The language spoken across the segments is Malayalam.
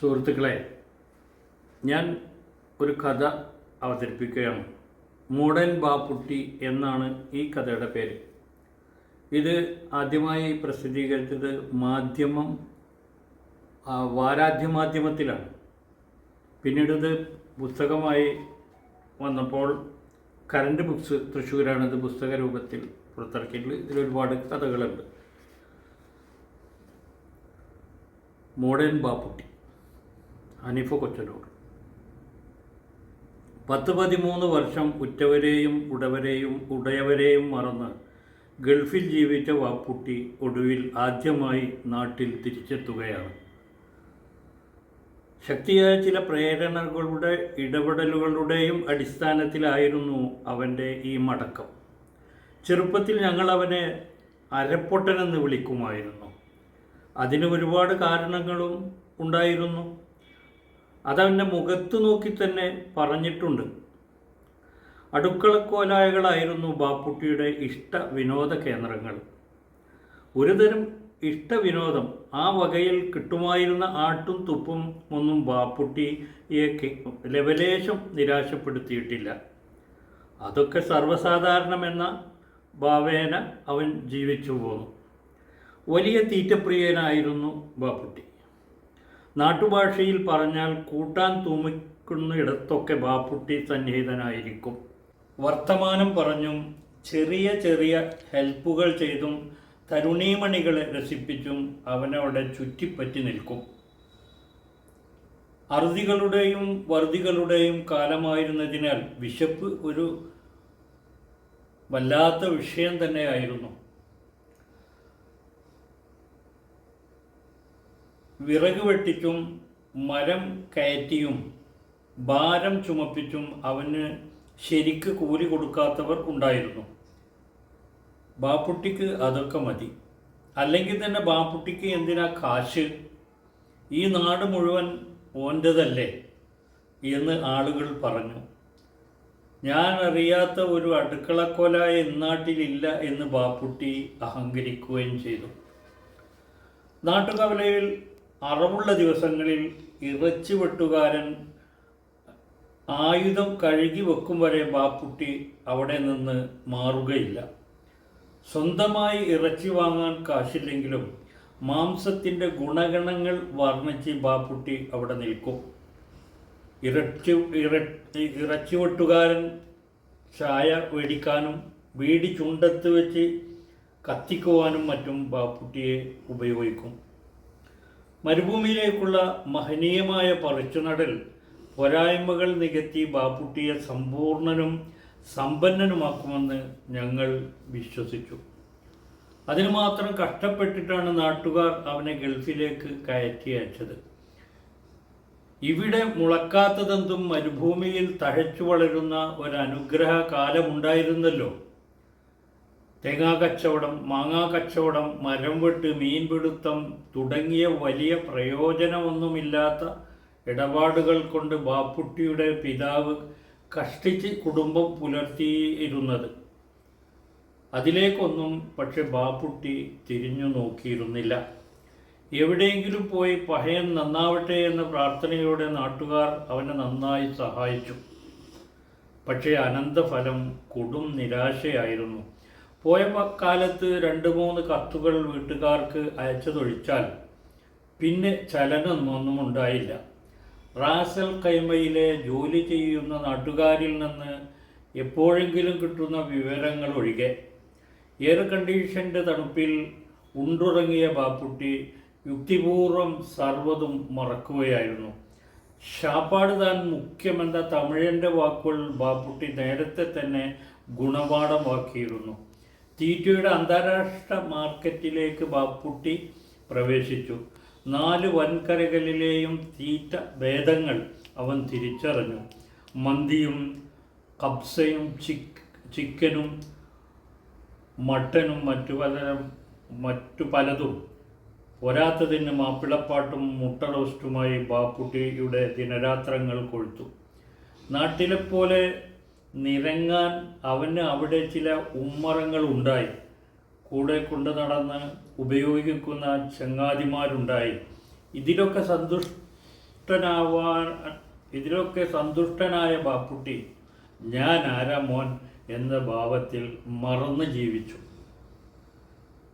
സുഹൃത്തുക്കളെ ഞാൻ ഒരു കഥ അവതരിപ്പിക്കുകയാണ്. മൂടൻ ബാപ്പുട്ടി എന്നാണ് ഈ കഥയുടെ പേര്. ഇത് ആദ്യമായി പ്രസിദ്ധീകരിച്ചത് മാധ്യമം ആ, വാരാധ്യ മാധ്യമത്തിലാണ് പിന്നീട് ഇത് പുസ്തകമായി വന്നപ്പോൾ കറണ്ട് ബുക്സ് തൃശ്ശൂരാണ് ഇത് പുസ്തക രൂപത്തിൽ പുറത്തിറക്കിയിട്ടുള്ളത് ഇതിലൊരുപാട് കഥകളുണ്ട്. മോഡേൺ ബാപ്പുട്ടി. ഹനീഫ കൊച്ചനോട് പത്ത് പതിമൂന്ന് വർഷം ഉറ്റവരെയും ഉടവരെയും ഉടയവരെയും മറന്ന് ഗൾഫിൽ ജീവിച്ച വാപ്പുട്ടി ഒടുവിൽ ആദ്യമായി നാട്ടിൽ തിരിച്ചെത്തുകയാണ്. ശക്തിയായ ചില പ്രേരണകളുടെ ഇടപെടലുകളുടെയും അടിസ്ഥാനത്തിലായിരുന്നു അവന്റെ ഈ മടക്കം. ചെറുപ്പത്തിൽ ഞങ്ങൾ അവനെ അരപ്പൊട്ടനെന്ന് വിളിക്കുമായിരുന്നു. അതിന് ഒരുപാട് കാരണങ്ങളും ഉണ്ടായിരുന്നു. അതവന്റെ മുഖത്ത് നോക്കി തന്നെ പറഞ്ഞിട്ടുണ്ട്. അടുക്കളക്കോലായകളായിരുന്നു ബാപ്പുട്ടിയുടെ ഇഷ്ട വിനോദ കേന്ദ്രങ്ങൾ. ഒരുതരം ഇഷ്ടവിനോദം ആ വകയിൽ കിട്ടുമായിരുന്ന ആട്ടും തുപ്പും ഒന്നും ബാപ്പുട്ടിയെ ലവലേശം നിരാശപ്പെടുത്തിയിട്ടില്ല. അതൊക്കെ സർവസാധാരണമെന്ന ഭാവേന അവൻ ജീവിച്ചു പോന്നു. വലിയ തീറ്റപ്രിയനായിരുന്നു ബാപ്പുട്ടി. നാട്ടുഭാഷയിൽ പറഞ്ഞാൽ കൂട്ടാൻ തൂമിക്കുന്ന ഇടത്തൊക്കെ ബാപ്പുട്ടി സന്നിഹിതനായിരിക്കും. വർത്തമാനം പറഞ്ഞും ചെറിയ ചെറിയ ഹെൽപ്പുകൾ ചെയ്തും തരുണീമണികളെ രസിപ്പിച്ചും അവനവിടെ ചുറ്റിപ്പറ്റി നിൽക്കും. അറുതികളുടെയും വറുതികളുടെയും കാലമായിരുന്നതിനാൽ വിശപ്പ് ഒരു വല്ലാത്ത വിഷയം തന്നെയായിരുന്നു. വിറക് വെട്ടിച്ചും മരം കയറ്റിയും ഭാരം ചുമപ്പിച്ചും അവന് ശരിക്ക് കൂലി കൊടുക്കാത്തവർ ഉണ്ടായിരുന്നു. ബാപ്പുട്ടിക്ക് അതൊക്കെ മതി. അല്ലെങ്കിൽ തന്നെ ബാപ്പുട്ടിക്ക് എന്തിനാ കാശ്? ഈ നാട് മുഴുവൻ ഓന്റെതല്ലേ? എന്ന് ആളുകൾ പറഞ്ഞു. ഞാൻ അറിയാത്ത ഒരു അടുക്കളക്കൊല ഇന്നാട്ടിലില്ല എന്ന് ബാപ്പുട്ടി അഹങ്കരിക്കുകയും ചെയ്തു. നാട്ടുകവലയിൽ അറവുള്ള ദിവസങ്ങളിൽ ഇറച്ചി വെട്ടുകാരൻ ആയുധം കഴുകി വെക്കും വരെ ബാപ്പുട്ടി അവിടെ നിന്ന് മാറുകയില്ല. സ്വന്തമായി ഇറച്ചി വാങ്ങാൻ കാശില്ലെങ്കിലും മാംസത്തിന്റെ ഗുണഗണങ്ങൾ വർണിച്ച് ബാപ്പുട്ടി അവിടെ നിൽക്കും. ഇറച്ചി ഇറച്ചി വെട്ടുകാരൻ ചായ മേടിക്കാനും വീടി ചുണ്ടത്ത് വെച്ച് കത്തിക്കുവാനും മറ്റും ബാപ്പുട്ടിയെ ഉപയോഗിക്കും. മരുഭൂമിയിലേക്കുള്ള മഹനീയമായ പറിച്ചുനടൽ പോരായ്മകൾ നികത്തി ബാപ്പുട്ടിയെ സമ്പൂർണനും സമ്പന്നനുമാക്കുമെന്ന് ഞങ്ങൾ വിശ്വസിച്ചു. അതിനു മാത്രം കഷ്ടപ്പെട്ടിട്ടാണ് നാട്ടുകാർ അവനെ ഗൾഫിലേക്ക് കയറ്റി അയച്ചത്. ഇവിടെ മുളക്കാത്തതെന്തും മരുഭൂമിയിൽ തഴച്ചു വളരുന്ന ഒരനുഗ്രഹ കാലമുണ്ടായിരുന്നല്ലോ തേങ്ങാ കച്ചവടം മാങ്ങാ കച്ചവടം മരം വെട്ട് മീൻപിടുത്തം തുടങ്ങിയ വലിയ പ്രയോജനമൊന്നുമില്ലാത്ത ഇടപാടുകൾ കൊണ്ട് ബാപ്പുട്ടിയുടെ പിതാവ് കഷ്ടിച്ച് കുടുംബം പുലർത്തിയിരുന്നത്. അതിലേക്കൊന്നും പക്ഷെ ബാപ്പുട്ടി തിരിഞ്ഞു നോക്കിയിരുന്നില്ല. എവിടെയെങ്കിലും പോയി പഹയൻ നന്നാവട്ടെ എന്ന പ്രാർത്ഥനയോടെ നാട്ടുകാർ അവനെ നന്നായി സഹായിച്ചു. പക്ഷേ അനന്തഫലം കൊടും നിരാശയായിരുന്നു. പോയ കാലത്ത് രണ്ട് മൂന്ന് കത്തുകൾ വീട്ടുകാർക്ക് അയച്ചതൊഴിച്ചാൽ പിന്നെ ചലനമൊന്നും ഉണ്ടായില്ല. റാസൽ കൈമയിലെ ജോലി ചെയ്യുന്ന നാട്ടുകാരിൽ നിന്ന് എപ്പോഴെങ്കിലും കിട്ടുന്ന വിവരങ്ങൾ ഒഴികെ. എയർ കണ്ടീഷന്റെ തണുപ്പിൽ ഉണ്ടുറങ്ങിയ ബാപ്പുട്ടി യുക്തിപൂർവം സർവതും മറക്കുകയായിരുന്നു. ഷാപ്പാട് താൻ മുഖ്യമെന്ന തമിഴന്റെ വാക്കുകൾ ബാപ്പുട്ടി നേരത്തെ തന്നെ ഗുണപാഠമാക്കിയിരുന്നു. തീറ്റയുടെ അന്താരാഷ്ട്ര മാർക്കറ്റിലേക്ക് ബാപ്പുട്ടി പ്രവേശിച്ചു. നാല് വൻകരകളിലെയും തീറ്റ ഭേദങ്ങൾ അവൻ തിരിച്ചറിഞ്ഞു. മന്തിയും കബ്സയും ചിക് ചിക്കനും മട്ടനും മറ്റു പലരും മറ്റു പലതും പോരാത്തതിന് മാപ്പിളപ്പാട്ടും മുട്ട റോസ്റ്റുമായി ബാപ്പുട്ടിയുടെ ദിനരാത്രങ്ങൾ കൊഴുത്തു. നാട്ടിലെ പോലെ നിരങ്ങാൻ അവന് അവിടെ ചില ഉമ്മറങ്ങൾ ഉണ്ടായി കൂടെ കൊണ്ടു നടന്ന് ഉപയോഗിക്കുന്ന ചങ്ങാതിമാരുണ്ടായി. ഇതിലൊക്കെ സന്തുഷ് സന്തുഷ്ടനാവാൻ ഇതിലൊക്കെ സന്തുഷ്ടനായ ബാപ്പുട്ടി ഞാൻ ആരാ മോൻ എന്ന ഭാവത്തിൽ മറന്ന് ജീവിച്ചു.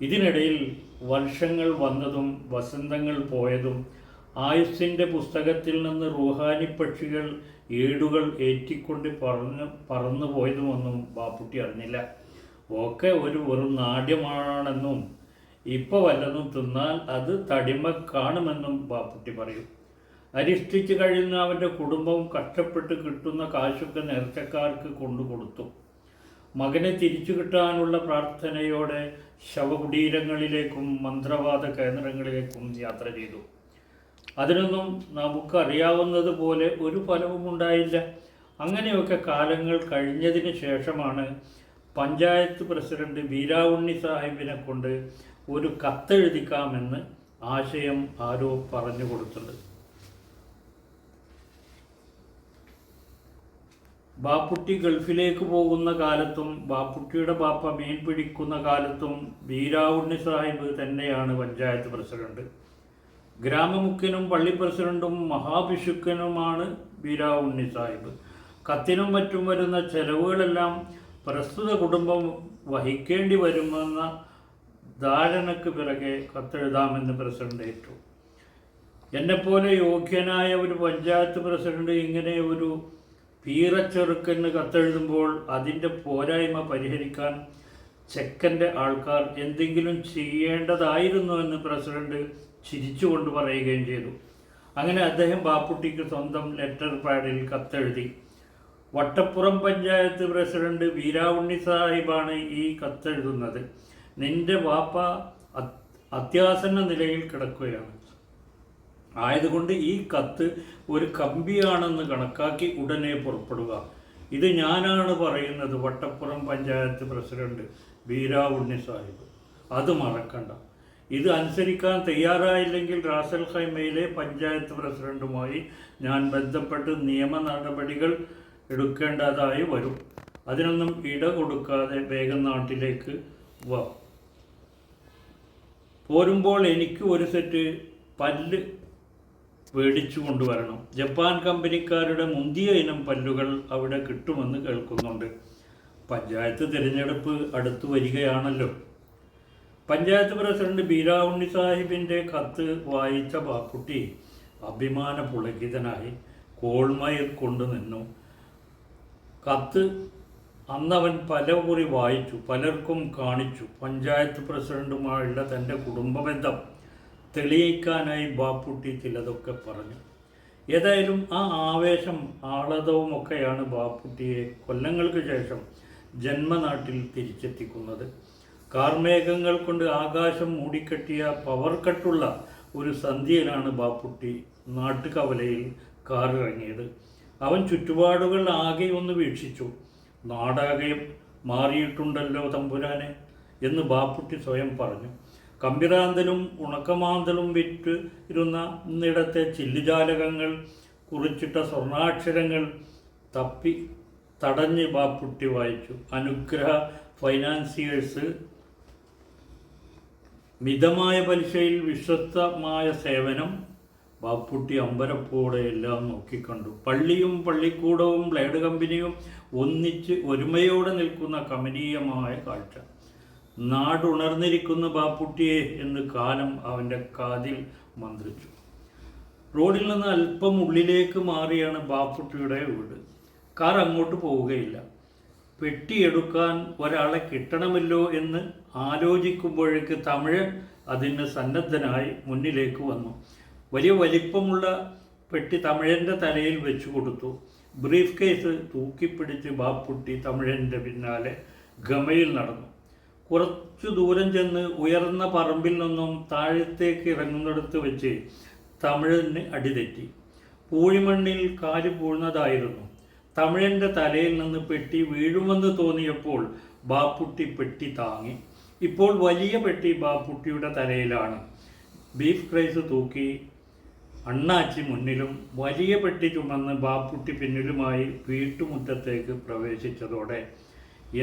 ഇതിനിടയിൽ വർഷങ്ങൾ വന്നതും വസന്തങ്ങൾ പോയതും ആയുസ്സിന്റെ പുസ്തകത്തിൽ നിന്ന് റൂഹാനി പക്ഷികൾ ഏടുകൾ ഏറ്റിക്കൊണ്ട് പറന്ന് പറന്നു പോയതുമൊന്നും ബാപ്പുട്ടി അറിഞ്ഞില്ല. ഒക്കെ ഒരു വെറും നാട്യമാണെന്നും ഇപ്പോൾ വല്ലതും തിന്നാൽ അത് തടിമ കാണുമെന്നും ബാപ്പുട്ടി പറയും. അരിഷ്ഠിച്ചു കഴിയുന്ന അവന്റെ കുടുംബവും കഷ്ടപ്പെട്ട് കിട്ടുന്ന കാശൊക്കെ നേർച്ചക്കാർക്ക് കൊണ്ടു കൊടുത്തു മകനെ തിരിച്ചു കിട്ടാനുള്ള പ്രാർത്ഥനയോടെ ശവകുടീരങ്ങളിലേക്കും മന്ത്രവാദ കേന്ദ്രങ്ങളിലേക്കും യാത്ര ചെയ്തു. അതിനൊന്നും നമുക്കറിയാവുന്നത് പോലെ ഒരു ഫലവും ഉണ്ടായില്ല. അങ്ങനെയൊക്കെ കാലങ്ങൾ കഴിഞ്ഞതിന് ശേഷമാണ് പഞ്ചായത്ത് പ്രസിഡന്റ് ബീരാവുണ്ണി സാഹിബിനെ കൊണ്ട് ഒരു കത്തെഴുതിക്കാമെന്ന് ആശയം ആരോ പറഞ്ഞു കൊടുത്തത്. ബാപ്പുട്ടി ഗൾഫിലേക്ക് പോകുന്ന കാലത്തും ബാപ്പുട്ടിയുടെ ബാപ്പ മീൻ പിടിക്കുന്ന കാലത്തും ബീരാവുണ്ണി സാഹിബ് തന്നെയാണ് പഞ്ചായത്ത് പ്രസിഡന്റ്. ഗ്രാമമുഖ്യനും പള്ളി പ്രസിഡന്റും മഹാഭിഷുക്കനുമാണ് ബീരാ ഉണ്ണി സാഹിബ് കത്തിനും മറ്റും വരുന്ന ചെലവുകളെല്ലാം പ്രസ്തുത കുടുംബം വഹിക്കേണ്ടി വരുമെന്ന ധാരണയ്ക്ക് പിറകെ കത്തെഴുതാമെന്ന് പ്രസിഡന്റ് ഏറ്റു. എന്നെപ്പോലെ യോഗ്യനായ ഒരു പഞ്ചായത്ത് പ്രസിഡന്റ് ഇങ്ങനെ ഒരു പീറച്ചെറുക്കന് കത്തെഴുതുമ്പോൾ അതിന്റെ പോരായ്മ പരിഹരിക്കാൻ ചെക്കന്റെ ആൾക്കാർ എന്തെങ്കിലും ചെയ്യേണ്ടതായിരുന്നു എന്ന് പ്രസിഡന്റ് ചിരിച്ചുകൊണ്ട് പറയുകയും ചെയ്തു. അങ്ങനെ അദ്ദേഹം ബാപ്പുട്ടിക്ക് സ്വന്തം ലെറ്റർ പാഡിൽ കത്തെഴുതി. വട്ടപ്പുറം പഞ്ചായത്ത് പ്രസിഡന്റ് വീരാവുണ്ണി സാഹിബാണ് ഈ കത്തെഴുതുന്നത്. നിന്റെ വാപ്പ അത്- അത്യാസന്ന നിലയിൽ കിടക്കുകയാണ്. ആയതുകൊണ്ട് ഈ കത്ത് ഒരു കമ്പിയാണെന്ന് കണക്കാക്കി ഉടനെ പുറപ്പെടുക. ഇത് ഞാനാണ് പറയുന്നത് വട്ടപ്പുറം പഞ്ചായത്ത് പ്രസിഡന്റ് വീരാവുണ്ണി സാഹിബ്. അത് മറക്കണ്ട. ഇത് അനുസരിക്കാൻ തയ്യാറായില്ലെങ്കിൽ റാസൽ ഹൈമയിലെ പഞ്ചായത്ത് പ്രസിഡന്റുമായി ഞാൻ ബന്ധപ്പെട്ട് നിയമ നടപടികൾ എടുക്കേണ്ടതായി വരും. അതിനൊന്നും ഇട കൊടുക്കാതെ വേഗം നാട്ടിലേക്ക് വാ. പോരുമ്പോൾ എനിക്ക് ഒരു സെറ്റ് പല്ല് മേടിച്ചു കൊണ്ടുവരണം. ജപ്പാൻ കമ്പനിക്കാരുടെ മുന്തിയ ഇനം പല്ലുകൾ അവിടെ കിട്ടുമെന്ന് കേൾക്കുന്നുണ്ട്. പഞ്ചായത്ത് തിരഞ്ഞെടുപ്പ് അടുത്തു വരികയാണല്ലോ. പഞ്ചായത്ത് പ്രസിഡന്റ് ബീരാ ഉണ്ണി സാഹിബിന്റെ കത്ത് വായിച്ച ബാപ്പുട്ടി അഭിമാന പുളകിതനായി കോൾമയിൽ കൊണ്ടു നിന്നു. കത്ത് അന്നവൻ പല കുറി വായിച്ചു പലർക്കും കാണിച്ചു. പഞ്ചായത്ത് പ്രസിഡന്റുമായുള്ള തന്റെ കുടുംബ ബന്ധം തെളിയിക്കാനായി ബാപ്പുട്ടി ചിലതൊക്കെ പറഞ്ഞു. ഏതായാലും ആ ആവേശം ആഹ്ലാദവുമൊക്കെയാണ് ബാപ്പുട്ടിയെ കൊല്ലങ്ങൾക്ക് ശേഷം ജന്മനാട്ടിൽ തിരിച്ചെത്തിക്കുന്നത്. കാർമേഘങ്ങൾ കൊണ്ട് ആകാശം മൂടിക്കെട്ടിയ പവർ കട്ടുള്ള ഒരു സന്ധ്യയിലാണ് ബാപ്പുട്ടി നാട്ടുകവലയിൽ കാറിറങ്ങിയത്. അവൻ ചുറ്റുപാടുകൾ ആകെ ഒന്ന് വീക്ഷിച്ചു. നാടാകെ മാറിയിട്ടുണ്ടല്ലോ തമ്പുരാനെ എന്ന് ബാപ്പുട്ടി സ്വയം പറഞ്ഞു. കമ്പിറാന്തലും ഉണക്കമാന്തലും വിറ്റ് ഇരുന്ന ഇന്നിടത്തെ ചില്ലുജാലകങ്ങൾ കുറിച്ചിട്ട സ്വർണാക്ഷരങ്ങൾ തപ്പി തടഞ്ഞ് ബാപ്പുട്ടി വായിച്ചു. അനുഗ്രഹ ഫൈനാൻസിയേഴ്സ് മിതമായ പലിശയിൽ വിശ്വസ്തമായ സേവനം ബാപ്പുട്ടി അമ്പരപ്പോടെ എല്ലാം നോക്കിക്കണ്ടു. പള്ളിയും പള്ളിക്കൂടവും ബ്ലേഡ് കമ്പനിയും ഒന്നിച്ച് ഒരുമയോടെ നിൽക്കുന്ന കമനീയമായ കാഴ്ച. നാടുണർന്നിരിക്കുന്ന ബാപ്പുട്ടിയെ എന്ന് കാലം അവന്റെ കാതിൽ മന്ത്രിച്ചു. റോഡിൽ നിന്ന് അല്പം ഉള്ളിലേക്ക് മാറിയാണ് ബാപ്പുട്ടിയുടെ വീട്. കാർ അങ്ങോട്ട് പോവുകയില്ല. പെട്ടിയെടുക്കാൻ ഒരാളെ കിട്ടണമല്ലോ എന്ന് ആലോചിക്കുമ്പോഴേക്ക് തമിഴ് അതിന് സന്നദ്ധനായി മുന്നിലേക്ക് വന്നു. വലിയ വലിപ്പമുള്ള പെട്ടി തമിഴന്റെ തലയിൽ വെച്ചു കൊടുത്തു. ബ്രീഫ് കേസ് തൂക്കിപ്പിടിച്ച് ബാപ്പുട്ടി തമിഴന്റെ പിന്നാലെ ഗമയിൽ നടന്നു. കുറച്ചു ദൂരം ചെന്ന് ഉയർന്ന പറമ്പിൽ നിന്നും താഴത്തേക്ക് ഇറങ്ങുന്നിടത്ത് വെച്ച് തമിഴന് അടിതെറ്റി പൂഴിമണ്ണിൽ കാൽ പൂഴ്ന്നതായിരുന്നു തമിഴന്റെ തലയിൽ നിന്ന് പെട്ടി വീഴുമെന്ന് തോന്നിയപ്പോൾ ബാപ്പുട്ടി പെട്ടി താങ്ങി. ഇപ്പോൾ വലിയ പെട്ടി ബാപ്പുട്ടിയുടെ തലയിലാണ്. ബീഫ് ക്രൈസ് തൂക്കി അണ്ണാച്ചി മുന്നിലും വലിയ പെട്ടി ചുമന്ന് ബാപ്പുട്ടി പിന്നിലുമായി വീട്ടുമുറ്റത്തേക്ക് പ്രവേശിച്ചതോടെ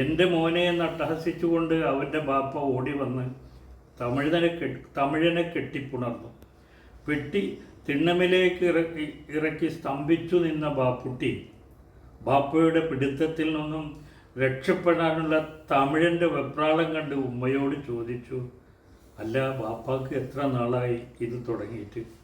എന്റെ മോനെ നട്ടഹസിച്ചുകൊണ്ട് അവന്റെ ബാപ്പ ഓടി വന്ന് തമിഴനെ കെട്ടി തമിഴനെ കെട്ടിപ്പുണർന്നു. പെട്ടി തിണ്ണമിലേക്ക് ഇറക്കി ഇറക്കി സ്തംഭിച്ചു നിന്ന ബാപ്പുട്ടി ബാപ്പയുടെ പിടുത്തത്തിൽ നിന്നും രക്ഷപ്പെടാനുള്ള തമിഴന്റെ വെപ്രാളം കണ്ട് ഉമ്മയോട് ചോദിച്ചു അല്ല ബാപ്പാക്ക് എത്ര നാളായി ഇത് തുടങ്ങിയിട്ട്?